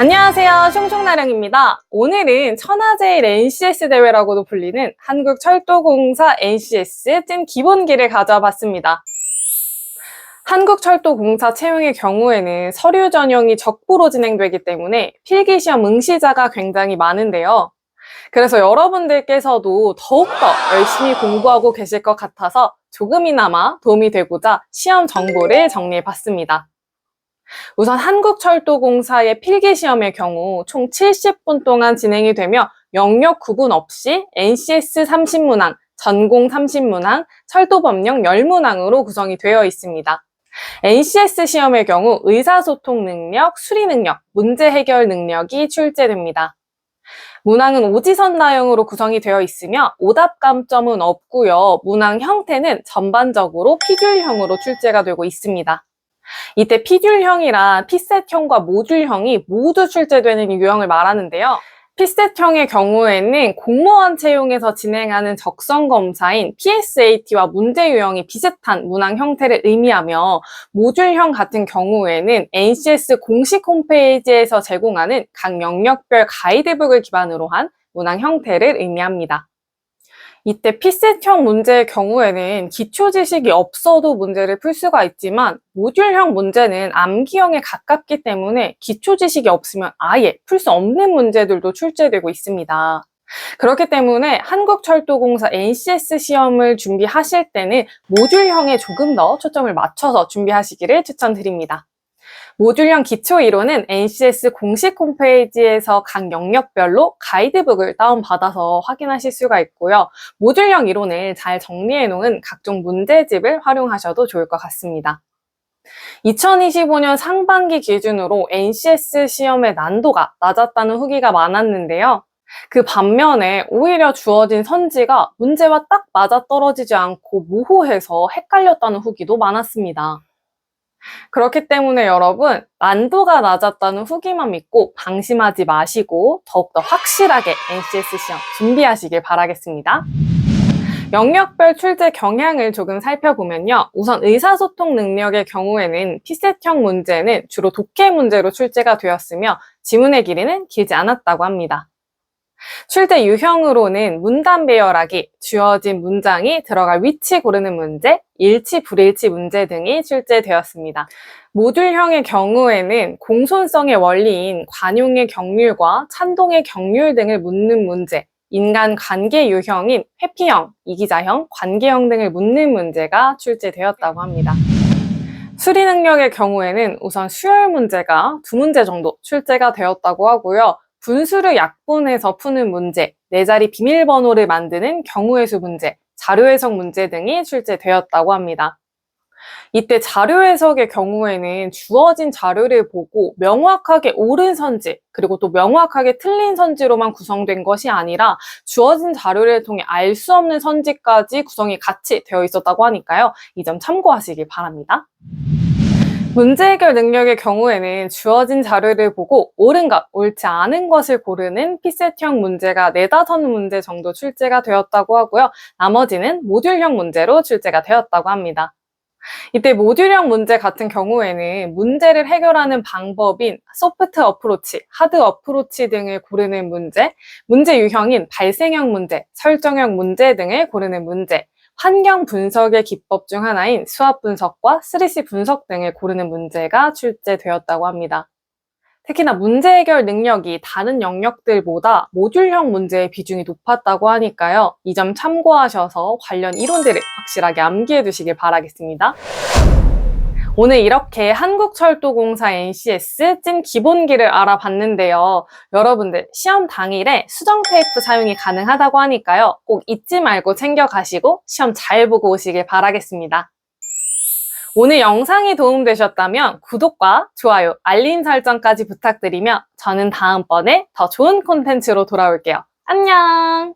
안녕하세요. 숑숑나령입니다. 오늘은 천하제일 NCS 대회라고도 불리는 한국철도공사 NCS 찐 기본기를 가져와 봤습니다. 한국철도공사 채용의 경우에는 서류 전형이 적부로 진행되기 때문에 필기시험 응시자가 굉장히 많은데요. 그래서 여러분들께서도 더욱더 열심히 공부하고 계실 것 같아서 조금이나마 도움이 되고자 시험 정보를 정리해 봤습니다. 우선 한국철도공사의 필기시험의 경우 총 70분 동안 진행이 되며 영역 구분 없이 NCS 30문항, 전공 30문항, 철도법령 10문항으로 구성이 되어 있습니다. NCS 시험의 경우 의사소통 능력, 수리 능력, 문제 해결 능력이 출제됩니다. 문항은 오지선 나형으로 구성이 되어 있으며 오답 감점은 없고요. 문항 형태는 전반적으로 피귤형으로 출제가 되고 있습니다. 이때 피귤형이란 피셋형과 모듈형이 모두 출제되는 유형을 말하는데요. 피셋형의 경우에는 공무원 채용에서 진행하는 적성 검사인 PSAT와 문제 유형이 비슷한 문항 형태를 의미하며 모듈형 같은 경우에는 NCS 공식 홈페이지에서 제공하는 각 영역별 가이드북을 기반으로 한 문항 형태를 의미합니다. 이때 피셋형 문제의 경우에는 기초 지식이 없어도 문제를 풀 수가 있지만 모듈형 문제는 암기형에 가깝기 때문에 기초 지식이 없으면 아예 풀 수 없는 문제들도 출제되고 있습니다. 그렇기 때문에 한국철도공사 NCS 시험을 준비하실 때는 모듈형에 조금 더 초점을 맞춰서 준비하시기를 추천드립니다. 모듈형 기초 이론은 NCS 공식 홈페이지에서 각 영역별로 가이드북을 다운받아서 확인하실 수가 있고요. 모듈형 이론을 잘 정리해 놓은 각종 문제집을 활용하셔도 좋을 것 같습니다. 2025년 상반기 기준으로 NCS 시험의 난도가 낮았다는 후기가 많았는데요. 그 반면에 오히려 주어진 선지가 문제와 딱 맞아떨어지지 않고 모호해서 헷갈렸다는 후기도 많았습니다. 그렇기 때문에 여러분 난도가 낮았다는 후기만 믿고 방심하지 마시고 더욱더 확실하게 NCS 시험 준비하시길 바라겠습니다. 영역별 출제 경향을 조금 살펴보면요. 우선 의사소통 능력의 경우에는 피셋형 문제는 주로 독해 문제로 출제가 되었으며 지문의 길이는 길지 않았다고 합니다. 출제 유형으로는 문단 배열하기, 주어진 문장이 들어갈 위치 고르는 문제, 일치, 불일치 문제 등이 출제되었습니다. 모듈형의 경우에는 공손성의 원리인 관용의 경률과 찬동의 경률 등을 묻는 문제, 인간 관계 유형인 회피형, 이기자형, 관계형 등을 묻는 문제가 출제되었다고 합니다. 수리 능력의 경우에는 우선 수열 문제가 두 문제 정도 출제가 되었다고 하고요. 분수를 약분해서 푸는 문제, 네 자리 비밀번호를 만드는 경우의 수 문제, 자료 해석 문제 등이 출제되었다고 합니다. 이때 자료 해석의 경우에는 주어진 자료를 보고 명확하게 옳은 선지, 그리고 또 명확하게 틀린 선지로만 구성된 것이 아니라 주어진 자료를 통해 알 수 없는 선지까지 구성이 같이 되어 있었다고 하니까요. 이 점 참고하시길 바랍니다. 문제 해결 능력의 경우에는 주어진 자료를 보고 옳은 것, 옳지 않은 것을 고르는 피셋형 문제가 네다섯 문제 정도 출제가 되었다고 하고요. 나머지는 모듈형 문제로 출제가 되었다고 합니다. 이때 모듈형 문제 같은 경우에는 문제를 해결하는 방법인 소프트 어프로치, 하드 어프로치 등을 고르는 문제, 문제 유형인 발생형 문제, 설정형 문제 등을 고르는 문제, 환경 분석의 기법 중 하나인 수압 분석과 3C 분석 등을 고르는 문제가 출제되었다고 합니다. 특히나 문제 해결 능력이 다른 영역들보다 모듈형 문제의 비중이 높았다고 하니까요. 이 점 참고하셔서 관련 이론들을 확실하게 암기해 두시길 바라겠습니다. 오늘 이렇게 한국철도공사 NCS 찐 기본기를 알아봤는데요. 여러분들 시험 당일에 수정 테이프 사용이 가능하다고 하니까요. 꼭 잊지 말고 챙겨가시고 시험 잘 보고 오시길 바라겠습니다. 오늘 영상이 도움되셨다면 구독과 좋아요, 알림 설정까지 부탁드리며 저는 다음번에 더 좋은 콘텐츠로 돌아올게요. 안녕!